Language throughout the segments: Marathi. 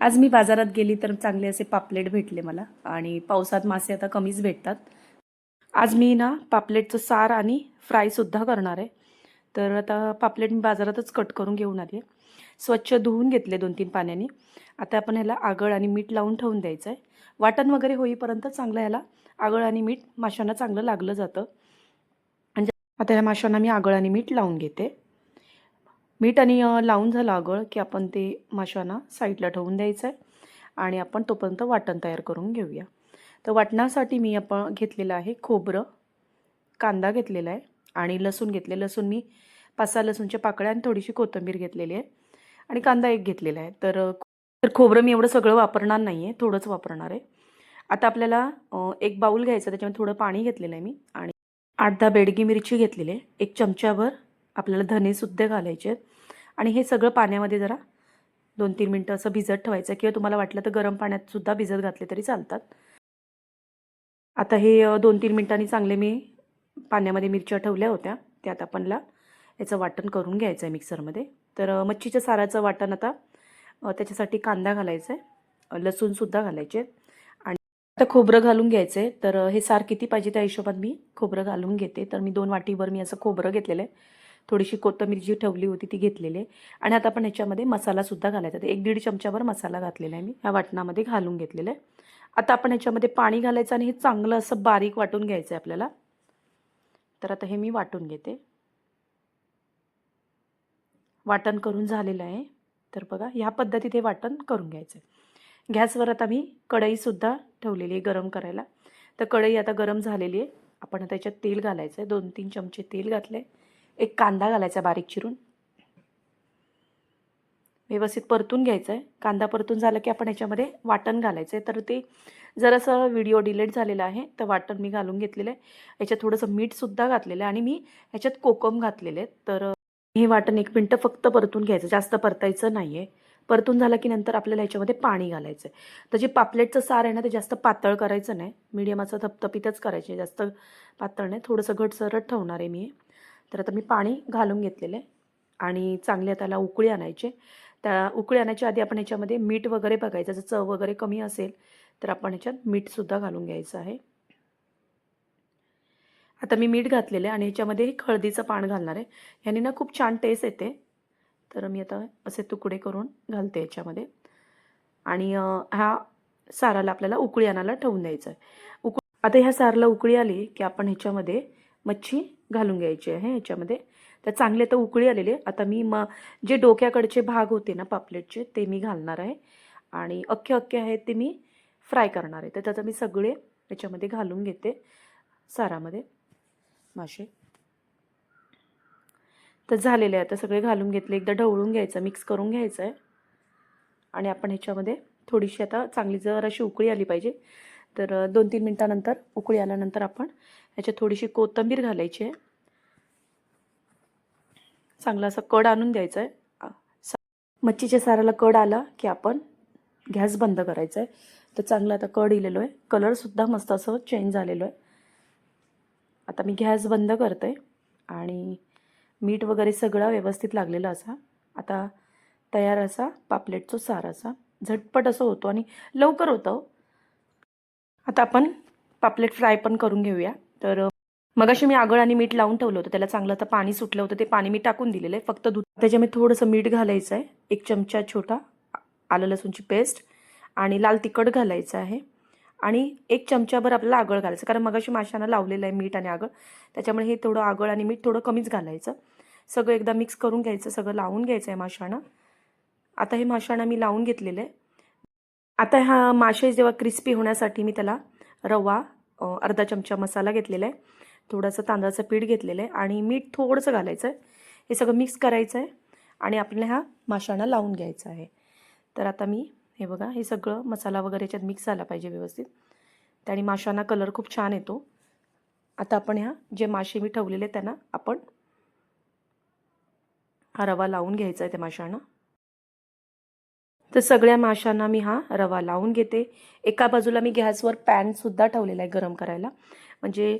आज मी बाजारात गेली तर चांगले असे पापलेट भेटले मला आणि पावसात मासे आता कमीच भेटतात. आज मी ना पापलेटचं सार आणि फ्रायसुद्धा करणार आहे. तर आता पापलेट मी बाजारातच कट करून घेऊन आली आहे. स्वच्छ धुवून घेतले दोन तीन पाण्याने. आता आपण ह्याला आगळ आणि मीठ लावून ठेवून द्यायचं आहे वाटण वगैरे होईपर्यंत चांगलं ह्याला आगळ आणि मीठ माशांना चांगलं लागलं जातं. म्हणजे आता ह्या माशांना मी आगळ आणि मीठ लावून घेते. मीठ आणि लावून झालं आगळ की आपण ते माशांना साईडला ठेवून द्यायचं आहे आणि आपण तोपर्यंत वाटण तयार करून घेऊया. तर वाटणासाठी मी आपण घेतलेलं आहे खोबरं कांदा घेतलेला आहे आणि लसूण घेतले. लसूण मी पाच सहा लसूणच्या पाकळ्या आणि थोडीशी कोथिंबीर घेतलेली आहे आणि कांदा एक घेतलेला आहे. तर तर खोबरं मी एवढं सगळं वापरणार नाही आहे थोडंच वापरणार आहे. आता आपल्याला एक बाऊल घ्यायचं त्याच्यामध्ये थोडं पाणी घेतलेलं आहे मी आणि आठ दहा बेडगी मिरची घेतलेली आहे एक चमच्याभर आपल्याला धनेसुद्धा घालायचे. आहेत आणि हे सगळं पाण्यामध्ये जरा दोन तीन मिनटं असं भिजत ठेवायचं किंवा तुम्हाला वाटलं तर गरम पाण्यात सुद्धा भिजत घातले तरी चालतात. आता हे दोन तीन मिनटांनी चांगले मी पाण्यामध्ये मिरच्या ठेवल्या होत्या. त्यात आपणला याचं वाटण करून घ्यायचं आहे मिक्सरमध्ये. तर मच्छीच्या साराचं वाटण आता त्याच्यासाठी कांदा घालायचा आहे लसूणसुद्धा घालायचे. आहेत आणि आता खोबरं घालून घ्यायचं आहे तर हे सार किती पाहिजे त्या हिशोबात मी खोबरं घालून घेते. तर मी दोन वाटीभर मी असं खोबरं घेतलेलं आहे. थोडीशी कोथंबीर जी ठेवली होती ती घेतलेली आहे. आणि आता आपण ह्याच्यामध्ये मसालासुद्धा घालायचा तर एक दीड चमच्यावर मसाला घातलेला आहे मी. ह्या वाटणामध्ये घालून घेतलेलं आहे. आता आपण ह्याच्यामध्ये पाणी घालायचं आणि हे चांगलं असं बारीक वाटून घ्यायचं आहे आपल्याला. तर आता हे मी वाटून घेते. वाटण करून झालेलं आहे. तर बघा ह्या पद्धतीत हे वाटण करून घ्यायचं आहे. गॅसवर आता मी कढईसुद्धा ठेवलेली आहे गरम करायला. तर कढई आता गरम झालेली आहे. आपण आता त्याच्यात तेल घालायचं आहे. दोन तीन चमचे तेल घातले एक कांदा घालायचा बारीक चिरून. व्यवस्थित परतून घ्यायचं आहे कांदा परतून झाला की आपण याच्यामध्ये वाटण घालायचं आहे तर ते जरासं व्हिडिओ डिलेट झालेला आहे. तर वाटण मी घालून घेतलेलं आहे. याच्यात थोडंसं मीठसुद्धा घातलेलं आहे आणि मी ह्याच्यात कोकम घातलेले आहेत. तर हे वाटण एक मिनटं फक्त परतून घ्यायचं. जास्त परतायचं नाही आहे परतून झालं की नंतर आपल्याला ह्याच्यामध्ये पाणी घालायचं आहे तर जे पापलेटचं सार आहे ना ते जास्त पातळ करायचं नाही. मिडियमाचं थपथपीतच करायचे. जास्त पातळ नाही. थोडंसं घटसरट ठेवणार आहे मी तर आता मी पाणी घालून घेतलेलं आहे आणि चांगले त्याला उकळी आणायचे. त्या उकळी आणायच्या आधी आपण ह्याच्यामध्ये मीठ वगैरे बघायचं जर चव वगैरे कमी असेल तर आपण ह्याच्यात मीठसुद्धा घालून घ्यायचं आहे. आता मी मीठ घातलेलं आहे आणि ह्याच्यामध्ये हळदीचं पान घालणार आहे. ह्याने ना खूप छान टेस्ट येते. तर मी आता असे तुकडे करून घालते याच्यामध्ये. आणि ह्या हा साराला आपल्याला उकळी आणायला ठेवून द्यायचं आहे. उक आता ह्या सारला उकळी आली की आपण ह्याच्यामध्ये मच्छी घालून घ्यायचे आहे ह्याच्यामध्ये तर चांगले तर उकळी आलेले. आहे. आता मी म जे डोक्याकडचे भाग होते ना पापलेटचे ते मी घालणार आहे. आणि अख्खे अख्खे आहेत ते मी फ्राय करणार आहे. तर त्याचं मी सगळे याच्यामध्ये घालून घेते. सारामध्ये. मासे तर झालेले आहे. आता सगळे घालून घेतले. एकदा ढवळून घ्यायचं मिक्स करून घ्यायचं आहे. आणि आपण ह्याच्यामध्ये थोडीशी आता चांगली जर अशी उकळी आली पाहिजे. तर दोन तीन मिनटानंतर उकळी आल्यानंतर आपण याच्यात थोडीशी कोथिंबीर घालायची आहे. चांगला असा कड आणून द्यायचा आहे सा- मच्छीच्या साराला कड आला की आपण गॅस बंद करायचा आहे तर चांगला आता कड इलेलो आहे कलरसुद्धा मस्त असं चेंज झालेलो आहे आता मी गॅस बंद करते आणि मीठ वगैरे सगळं व्यवस्थित लागलेलं असा. आता तयार असा पापलेटचं सार असा. झटपट असं होतो आणि लवकर होतं हो. आता आपण पापलेट फ्राय पण करून घेऊया. तर मगाशी मी आगळ आणि मीठ लावून ठेवलं होतं. त्याला चांगलं आता पाणी सुटलं होतं. ते पाणी मी टाकून दिलेलं आहे. फक्त दूध त्याच्यामध्ये थोडंसं मीठ घालायचं आहे. एक चमचा छोटा आलं लसूणची पेस्ट आणि लाल तिखट घालायचं आहे. आणि एक चमच्याभर आपल्याला आगळ घालायचं कारण मगाशी माशांना लावलेलं आहे मीठ आणि आगळ. त्याच्यामुळे हे थोडं आगळ आणि मीठ थोडं कमीच घालायचं. सगळं एकदा मिक्स करून घ्यायचं. सगळं लावून घ्यायचं आहे माशांना. आता हे माशांना मी लावून घेतलेलं आहे. आता हा मासे जेव्हा क्रिस्पी होण्यासाठी मी त्याला रवा अर्धा चमचा मसाला घेतलेला आहे. थोडंसं तांदळाचं पीठ घेतलेलं आहे आणि मीठ थोडंसं घालायचं आहे. हे सगळं मिक्स करायचं आहे आणि आपल्याला ह्या माशांना लावून घ्यायचं आहे. तर आता मी हे बघा हे सगळं मसाला वगैरे याच्यात मिक्स झाला पाहिजे व्यवस्थित. त्याने माशांना कलर खूप छान येतो. आता आपण ह्या जे मासे मी ठेवलेले आहेत त्यांना आपण हा रवा लावून घ्यायचा आहे त्या माशांना. तर सगळ्या माशांना मी हा रवा लावून घेते. एका बाजूला मी गॅसवर पॅनसुद्धा ठेवलेला आहे गरम करायला. म्हणजे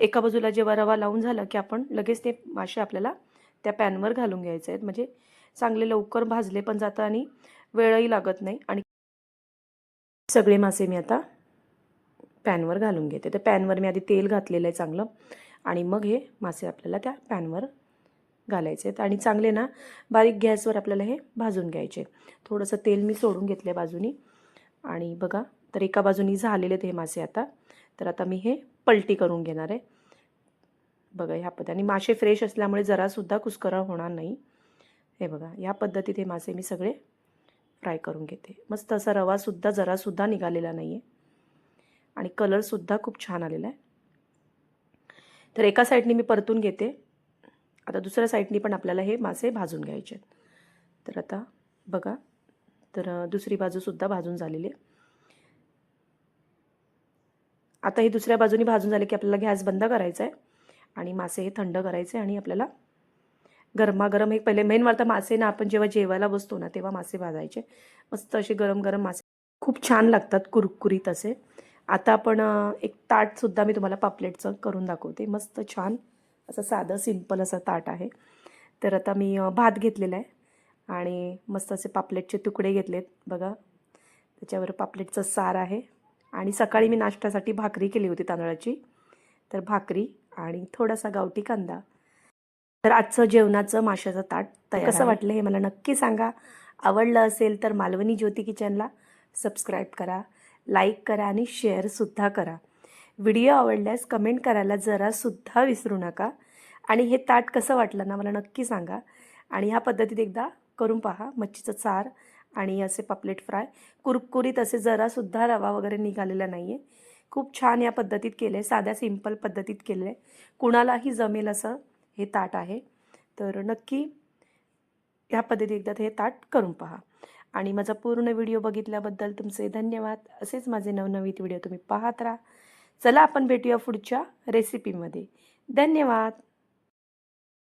एका बाजूला जेव्हा रवा लावून झाला की आपण लगेच ते मासे आपल्याला त्या पॅनवर घालून घ्यायचे आहेत. म्हणजे चांगले लवकर भाजले पण जातं आणि वेळही लागत नाही. आणि सगळे मासे मी आता पॅनवर घालून घेते. तर पॅनवर मी आधी तेल घातलेलं आहे चांगलं. आणि मग हे मासे आपल्याला त्या पॅनवर घालायचे आहेत. आणि चांगले ना बारीक गॅसवर आपल्याला हे भाजून घ्यायचे थोडंसं तेल मी सोडून घेतलं आहे बाजूनी. आणि बघा तर एका बाजूनी झालेले आहेत हे मासे आता. तर आता मी हे पलटी करून घेणार आहे. बघा ह्या पद्धती आणि मासे फ्रेश असल्यामुळे जरासुद्धा कुस्करा होणार नाही. हे बघा या पद्धतीत हे मासे मी सगळे फ्राय करून घेते. मस्त असा रवासुद्धा जरासुद्धा निघालेला नाही आहे आणि कलरसुद्धा खूप छान आलेला आहे. तर एका साईडनी मी परतून घेते. आता दुसऱ्या साईडनी पण आपल्याला हे मासे भाजून घ्यायचे आहेत. तर आता बघा तर दुसरी बाजूसुद्धा भाजून झालेली आहे. आता हे दुसऱ्या बाजूनी भाजून झाले की आपल्याला गॅस बंद करायचा आहे आणि मासे हे थंड करायचे आणि आपल्याला गरमागरम हे पहिले मेन वाटतं मासे ना आपण जेव्हा जेवायला बसतो ना तेव्हा मासे भाजायचे. मस्त असे गरम गरम मासे. खूप छान लागतात कुरकुरीत असे. आता आपण एक ताटसुद्धा मी तुम्हाला पापलेटचं करून दाखवते. मस्त छान असं साधं सिंपल असं ताट आहे. तर आता मी भात घेतलेला आहे आणि मस्त असे पापलेटचे तुकडे घेतलेत बघा. त्याच्यावर पापलेटचं सार आहे. आणि सकाळी मी नाश्त्यासाठी भाकरी केली होती तांदळाची. तर भाकरी आणि थोडासा गावठी कांदा. तर आजचं जेवणाचं माशाचं ताट तयार कसं वाटलं हे मला नक्की सांगा. आवडलं असेल तर मालवणी ज्योती किचनला सबस्क्राईब करा लाईक करा आणि शेअरसुद्धा करा. व्हिडिओ आवडल्यास कमेंट करायला जरासुद्धा विसरू नका. आणि हे ताट कसं वाटलं ना मला नक्की सांगा. आणि ह्या पद्धतीत एकदा करून पहा मच्छीचं चार आणि असे पापलेट फ्राय. कुरकुरीत असे जरासुद्धा रवा वगैरे निघालेला नाही आहे खूप छान या पद्धतीत केलं आहे साध्या सिंपल पद्धतीत केलं आहे कुणालाही जमेल असं हे ताट आहे. तर नक्की ह्या पद्धतीत एकदा हे ताट करून पहा. आणि माझा पूर्ण व्हिडिओ बघितल्याबद्दल तुमचे धन्यवाद. असेच माझे नवनवीन व्हिडिओ तुम्ही पाहत राहा. चला आपण भेटूया पुढच्या रेसिपीमध्ये धन्यवाद.